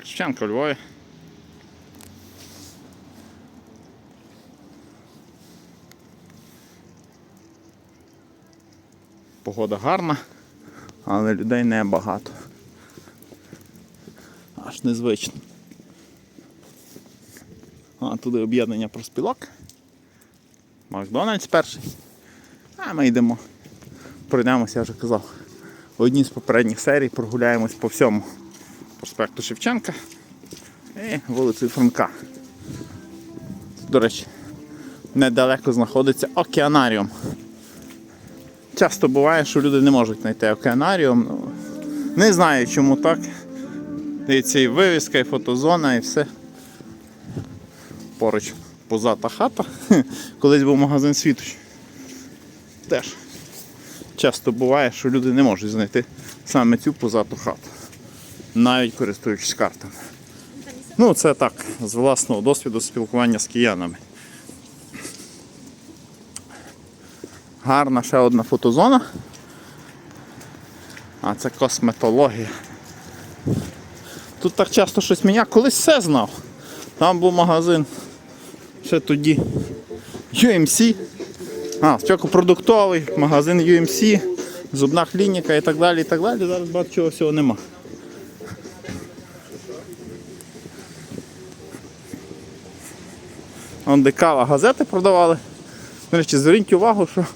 Шевченка у Львові. Погода гарна, але людей небагато. Аж незвично. А туди об'єднання проспілок. Макдональдс перший. А ми йдемо. Пройдемося, я вже казав. В одній з попередніх серій прогуляємось по всьому проспекту Шевченка і вулицею Франка. До речі, недалеко знаходиться океанаріум. Часто буває, що люди не можуть знайти океанаріум. Ну, не знаю, чому так. Дивіться, і вивіска, і фотозона, і все. Поруч позата хата. Колись був магазин світоч. Теж часто буває, що люди не можуть знайти саме цю позату хату, навіть користуючись картами. Ну, це так, з власного досвіду спілкування з киянами. Гарна ще одна фотозона. А це косметологія. Тут так часто щось міняє. Колись все знав. Там був магазин ще тоді UMC. А, продуктовий, магазин UMC, зубна клініка і так далі. і так далі. Зараз багато чого всього нема. Де кава газети продавали. До речі, зверніть увагу, що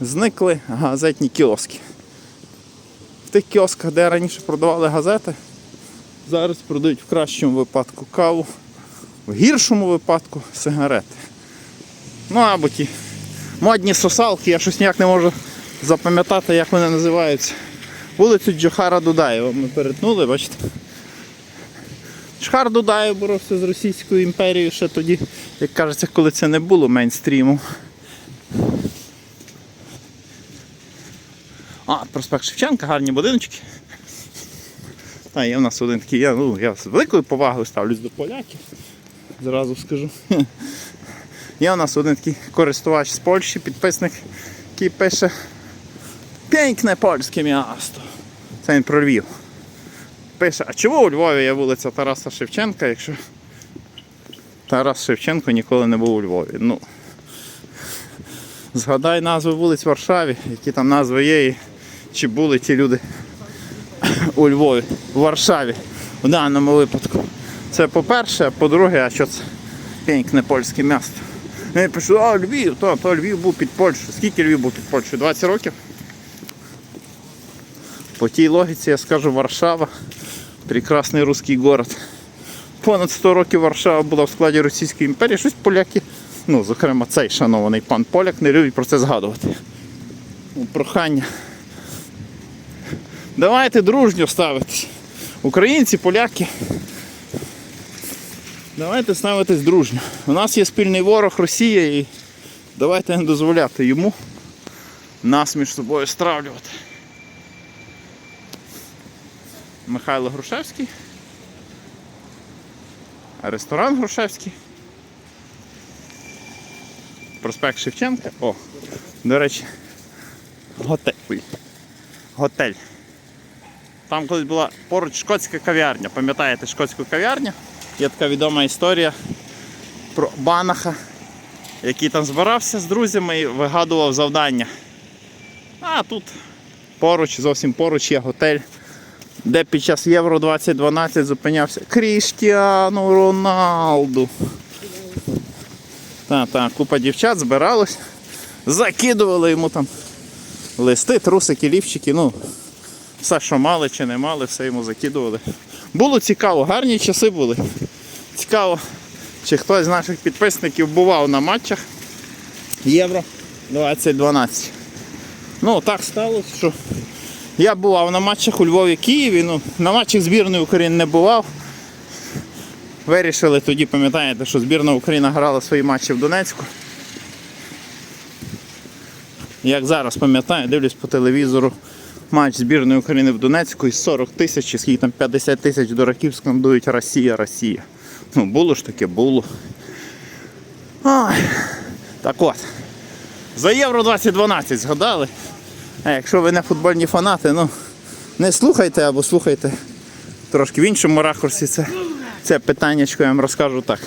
зникли газетні кіоски. В тих кіосках, де раніше продавали газети, зараз продають в кращому випадку каву, в гіршому випадку сигарети. Ну або ті модні сосалки, я щось ніяк не можу запам'ятати, як вони називаються. Вулицю Джохара Дудаєва ми перетнули, бачите. Джохар Дудаєв боровся з Російською імперією ще тоді, як кажеться, коли це не було мейнстрімом. А, проспект Шевченка, гарні будиночки. Та, є в нас один такий, я, ну, я з великою повагою ставлюсь до поляків. Зразу скажу. Є у нас один такий користувач з Польщі, підписник, який пише Пєнькне польське місто. Це він про Львів. Пише, а чого у Львові є вулиця Тараса Шевченка, якщо Тарас Шевченко ніколи не був у Львові. Ну, згадай назви вулиць в Варшаві, які там назви є, і чи були ті люди у Львові, в Варшаві в даному випадку. Це по-перше, а по-друге, а що це пенькне польське місто. Я пишу, а Львів, то, то Львів був під Польщею. Скільки Львів був під Польщею? 20 років? По тій логіці я скажу Варшава. Прекрасний русський город. Понад 100 років Варшава була в складі Російської імперії. Щось поляки, ну, зокрема, цей шанований пан поляк, не любить про це згадувати. Ну, Прохання. Давайте дружньо ставитись. Українці, поляки. Давайте ставитись дружньо. У нас є спільний ворог Росія і давайте не дозволяти йому нас між собою стравлювати. Михайло Грушевський. Ресторан Грушевський. Проспект Шевченка. О, до речі, готель. Готель. Там колись була поруч шкотська кав'ярня. Пам'ятаєте шкотську кав'ярню? Є така відома історія про Банаха, який там збирався з друзями і вигадував завдання. А тут поруч, зовсім поруч є готель, де під час Євро 2012 зупинявся Кріштіану Роналду. Так, так, купа дівчат збиралось, закидували йому там листи, трусики, лівчики, ну, все, що мали чи не мали, все йому закидували. Було цікаво, гарні часи були. Цікаво, чи хтось з наших підписників бував на матчах Євро 2012. Ну, так сталося, що я бував на матчах у Львові Києві, ну, на матчах збірної України не бував. Вирішили тоді, пам'ятаєте, що збірна Україна грала свої матчі в Донецьку. Як зараз пам'ятаю, дивлюсь по телевізору матч збірної України в Донецьку і 40 тисяч, скільки там 50 тисяч дураків скандують Росія, Росія. Ну, було ж таке, було. Ой. Так от. За Євро 2012 згадали. А якщо ви не футбольні фанати, ну не слухайте або слухайте трошки в іншому ракурсі це, це питаннячко я вам розкажу так.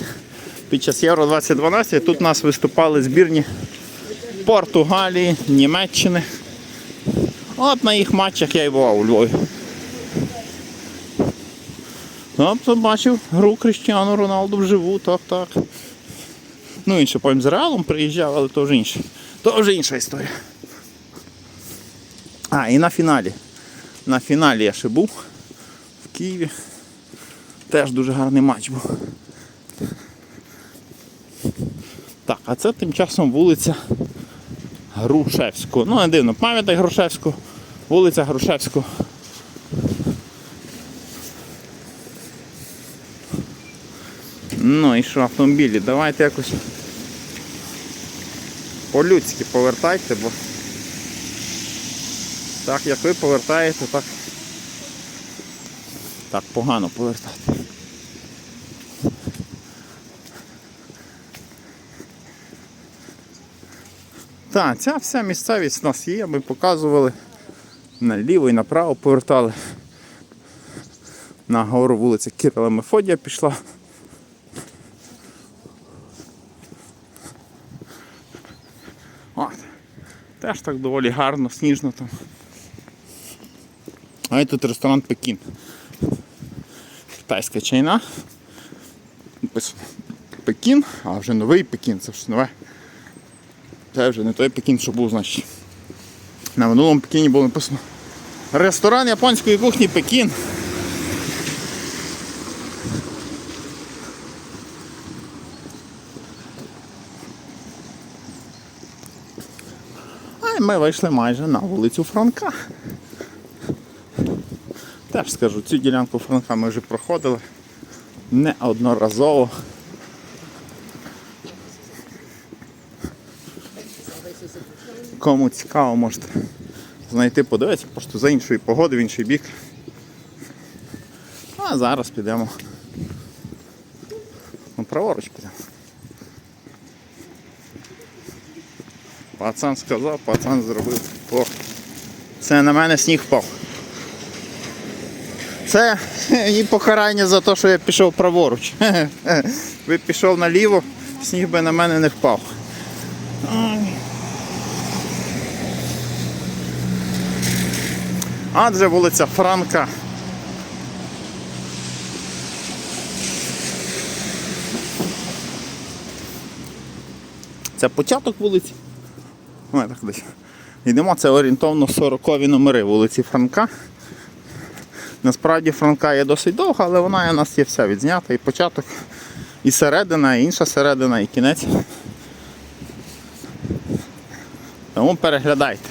Під час Євро 2012 тут у нас виступали збірні Португалії, Німеччини. От на їх матчах я і бував у Львові. Тобто бачив гру Кріштіану Роналду вживу, так, так. Ну, він ще потім з Реалом приїжджав, але то вже інше. То вже інша історія. А, і на фіналі. На фіналі я ще був в Києві. Теж дуже гарний матч був. Так, а це тим часом вулиця Грушевського. Ну, не дивно, пам'ятник Грушевського, вулиця Грушевського. Ну і що автомобілі? Давайте якось по-людськи повертайте, бо так як ви повертаєте, так, так погано повертати. Так, ця вся місцевість у нас є, ми показували наліво і направо повертали. На гору вулиця Кирила Мефодія пішла. От. Теж так доволі гарно, сніжно там. А і тут ресторан Пекін. Китайська чайна. Пекін, а вже новий Пекін, це ж нове. Це вже не той Пекін, що був, значить. На минулому Пекіні було написано Ресторан японської кухні Пекін. А ми вийшли майже на вулицю Франка. Теж скажу, цю ділянку Франка ми вже проходили неодноразово. Кому цікаво, можете знайти, подивитися, просто за іншої погоди, в інший бік. А зараз підемо. Ну, праворуч підемо. Пацан сказав, пацан зробив. О, це на мене сніг впав. Це і покарання за те, що я пішов праворуч. Ви пішов наліво, сніг би на мене не впав. Адже вулиця Франка. Це початок вулиці. Ой, так десь. Йдемо, це орієнтовно 40-ві номери вулиці Франка. Насправді Франка є досить довга, але вона у нас є вся відзнята. І початок, і середина, і інша середина, і кінець. Тому переглядайте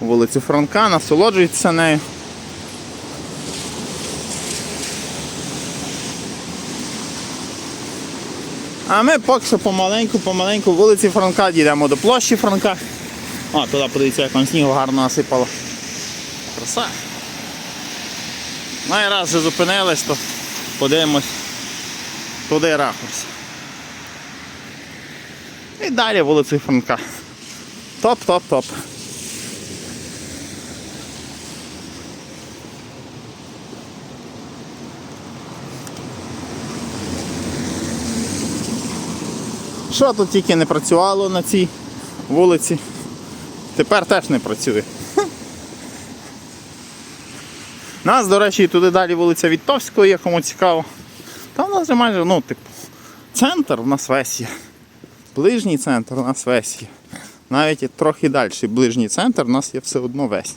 вулицю Франка, насолоджуйтеся нею. А ми поки що помаленьку, помаленьку вулиці Франка дійдемо до площі Франка. О, туди подивіться, як там снігу гарно насипало. Краса. Ну і раз вже зупинились, то подивимось туди ракурс. І далі вулицею Франка. Топ-топ-топ. Що тут тільки не працювало на цій вулиці, тепер теж не працює. Нас, до речі, туди далі вулиця Вітовської, кому цікаво. Там у нас вже майже, ну, типу, центр у нас весь є. Ближній центр у нас весь є. Навіть трохи далі ближній центр у нас є все одно весь.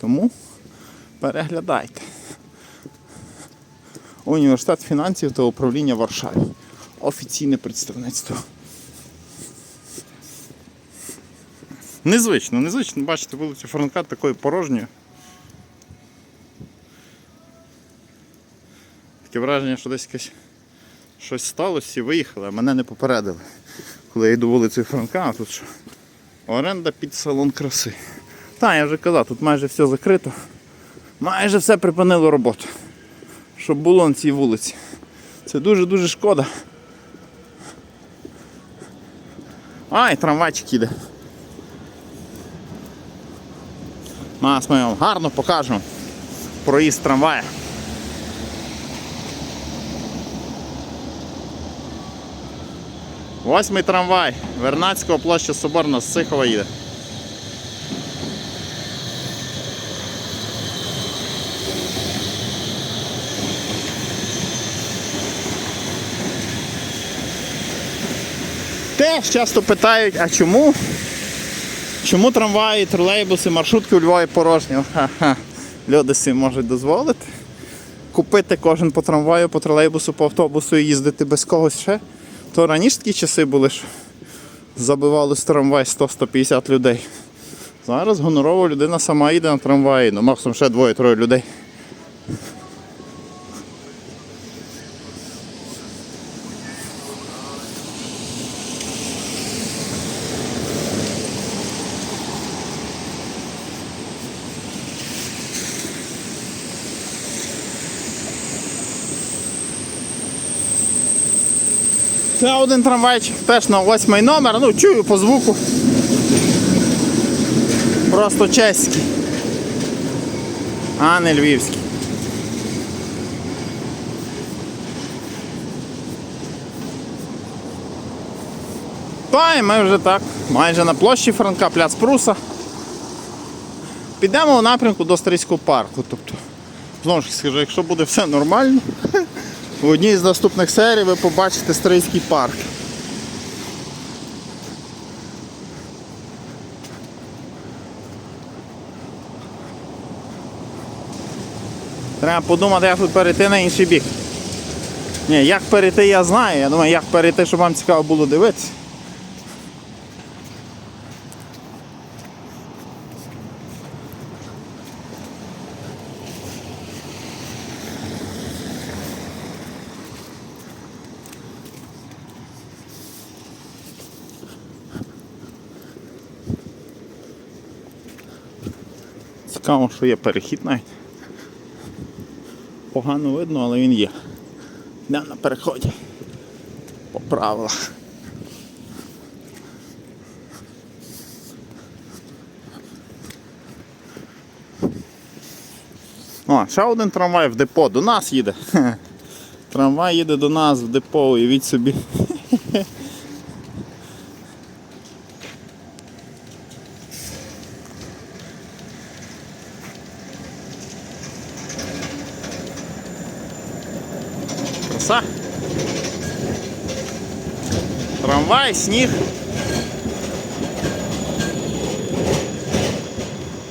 Тому переглядайте. Університет фінансів та управління Варшаві. Офіційне представництво. Незвично, незвично бачите вулицю Франка такою порожньою. Таке враження, що десь якесь щось сталося і виїхали, а мене не попередили. Коли я йду вулицею Франка, а тут що? Оренда під салон краси. Та, я вже казав, тут майже все закрито. Майже все припинило роботу. Щоб було на цій вулиці. Це дуже-дуже шкода. Ай, трамвайчик іде. Нас ми вам гарно покажемо. проїзд трамвая. Восьмий трамвай. Вернацького площа Соборна з Сихова їде. Теж часто питають, а чому? Чому трамваї, тролейбуси, маршрутки у Львові порожні? Ха-ха. Люди собі можуть дозволити. Купити кожен по трамваю, по тролейбусу, по автобусу і їздити без когось ще. То раніше такі часи були, що забивали з трамвай 100-150 людей. Зараз гонорова людина сама їде на трамваї, ну максимум ще двоє-троє людей. Це один трамвайчик теж на восьмий номер, ну чую по звуку. Просто чеський. А не львівський. Та і ми вже так, майже на площі Франка, пляц Пруса. Підемо в напрямку до Стрийського парку. Тобто, знову ж скажу, якщо буде все нормально, в одній з наступних серій ви побачите Стрийський парк. Треба подумати, як тут перейти на інший бік. Ні, як перейти, я знаю. Я думаю, як перейти, щоб вам цікаво було дивитися. Цікаво, що є перехід навіть. Погано видно, але він є. Йдемо на переході. По правилах. О, ще один трамвай в депо. До нас їде. Трамвай їде до нас в депо, уявіть собі. Краса. Трамвай, сніг.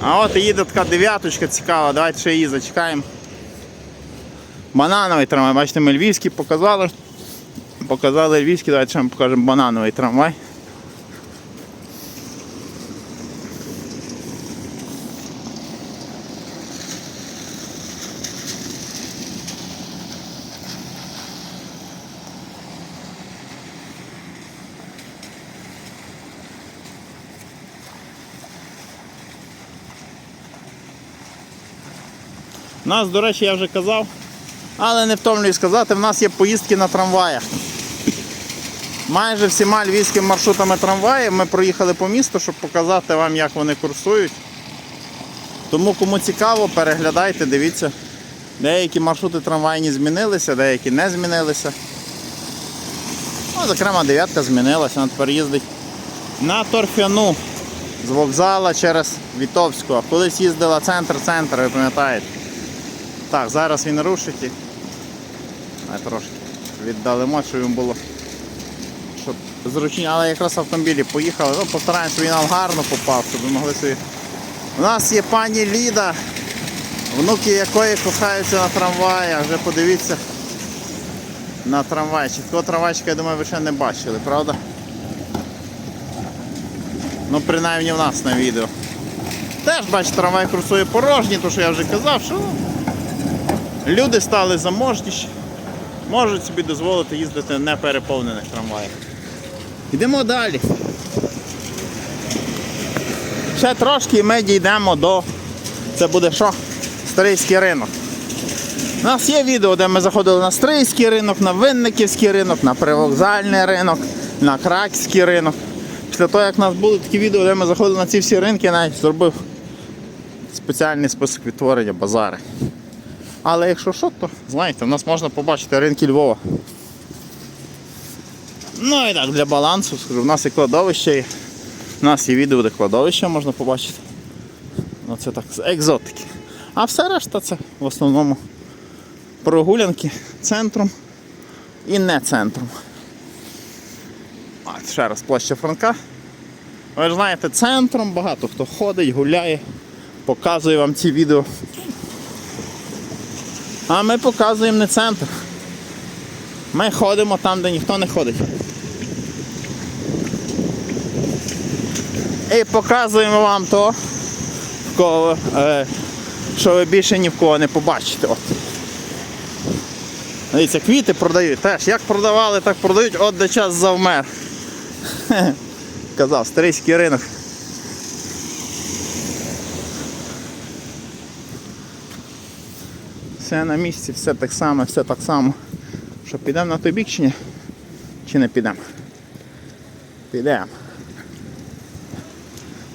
А от і їде така дев'яточка цікава, давайте ще її зачекаємо. Банановий трамвай, бачите, ми львівський показали. Показали львівський, давайте ще вам покажемо банановий трамвай. Нас, до речі, я вже казав, але не втомлююсь сказати, в нас є поїздки на трамваях. Майже всіма львівськими маршрутами трамваїв ми проїхали по місту, щоб показати вам, як вони курсують. Тому кому цікаво, переглядайте, дивіться. Деякі маршрути трамвайні змінилися, деякі не змінилися. Ну, зокрема, дев'ятка змінилася, вона тепер їздить на торфяну з вокзала через Вітовську. А колись їздила центр-центр, ви пам'ятаєте. Так, зараз він рушить і трошки віддалимо, щоб їм було. Щоб зручні, але якраз автомобілі поїхали. Ну, постараємося, щоб він нам гарно попав, щоб ви могли собі. У нас є пані Ліда, внуки якої кохаються на трамваях. Вже подивіться на трамвайчик. Такого трамвайчика, я думаю, ви ще не бачили, правда? Ну, принаймні в нас на відео. Теж, бачите, трамвай курсує порожній, тому що я вже казав, що ну, люди стали заможніші, можуть собі дозволити їздити в непереповнених трамваях. Йдемо далі. Ще трошки ми дійдемо до. Це буде що? Стрийський ринок. У нас є відео, де ми заходили на Стрийський ринок, на Винниківський ринок, на привокзальний ринок, на Краківський ринок. Після того, як у нас були такі відео, де ми заходили на ці всі ринки, я навіть зробив спеціальний список відтворення базари. Але якщо що, то знаєте, в нас можна побачити ринки Львова. Ну і так, для балансу, скажу, в нас і кладовище є. У нас є відео, де кладовище можна побачити. Ну це так, з екзотики. А все решта це в основному прогулянки центром і не центром. От, ще раз площа Франка. Ви ж знаєте, центром багато хто ходить, гуляє, показує вам ці відео. А ми показуємо не центр. Ми ходимо там, де ніхто не ходить. І показуємо вам то, кого, е, що ви більше ні в кого не побачите. От. Дивіться, квіти продають теж. Як продавали, так продають, от де час завмер. Казав, старийський ринок. Все на місці, все так само, все так само. Що підемо на той бік чи ні? Чи не підемо? Підемо.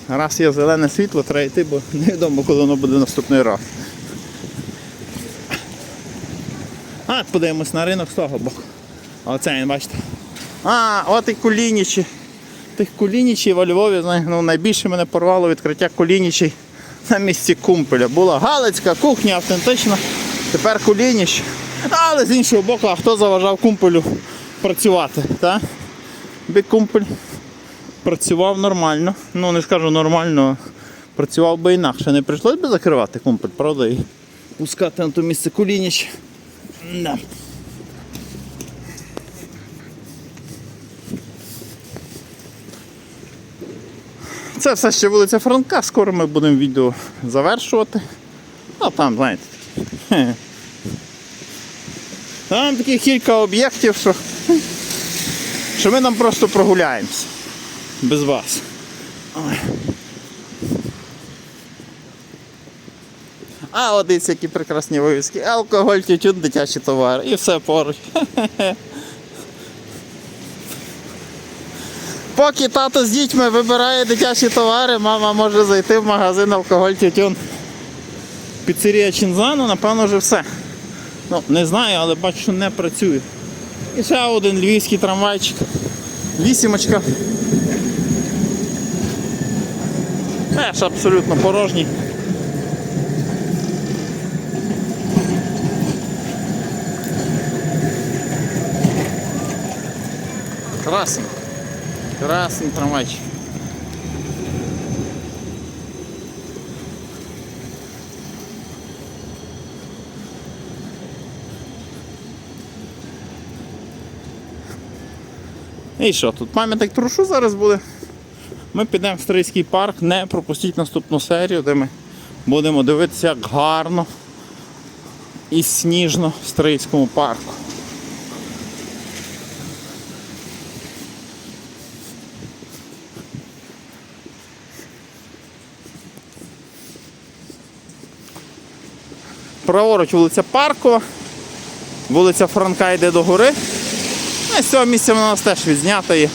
Раз є зелене світло, треба йти, бо невідомо, коли воно буде наступний раз. А, подивимось на ринок з того боку. Оце він, бачите. А, от і кулінічі. Тих кулінічів во Львові, ну, найбільше мене порвало відкриття кулінічей на місці Кумпеля. Була Галицька кухня автентична, тепер кулініч. Але з іншого боку, а хто заважав Кумпелю працювати? Та? Би Кумпель працював нормально. Ну не скажу нормально, працював би інакше. Не прийшлось би закривати Кумпель, правда? І пускати на то місце кулініч. Да. Це все ще вулиця Франка. Скоро ми будемо відео завершувати. Ну там, знаєте. Там таких кілька об'єктів, що, що ми нам просто прогуляємося. Без вас. А от дивіться, які прекрасні вивіски. Алкоголь, тютюн, дитячі товари. І все поруч. Поки тато з дітьми вибирає дитячі товари, мама може зайти в магазин алкоголь, тютюн. Піцерія Чинзану, напевно, вже все. Ну, не знаю, але бачу, що не працює. І ще один львівський трамвайчик. Вісімочка. Теж абсолютно порожній. Красний. Красний трамвайчик. І що, тут пам'ятник трушу зараз буде. Ми підемо в Стрийський парк, не пропустіть наступну серію, де ми будемо дивитися, як гарно і сніжно в Стрийському парку. Праворуч вулиця Паркова, вулиця Франка йде до гори. Ну, і з цього місця у нас теж відзнята є.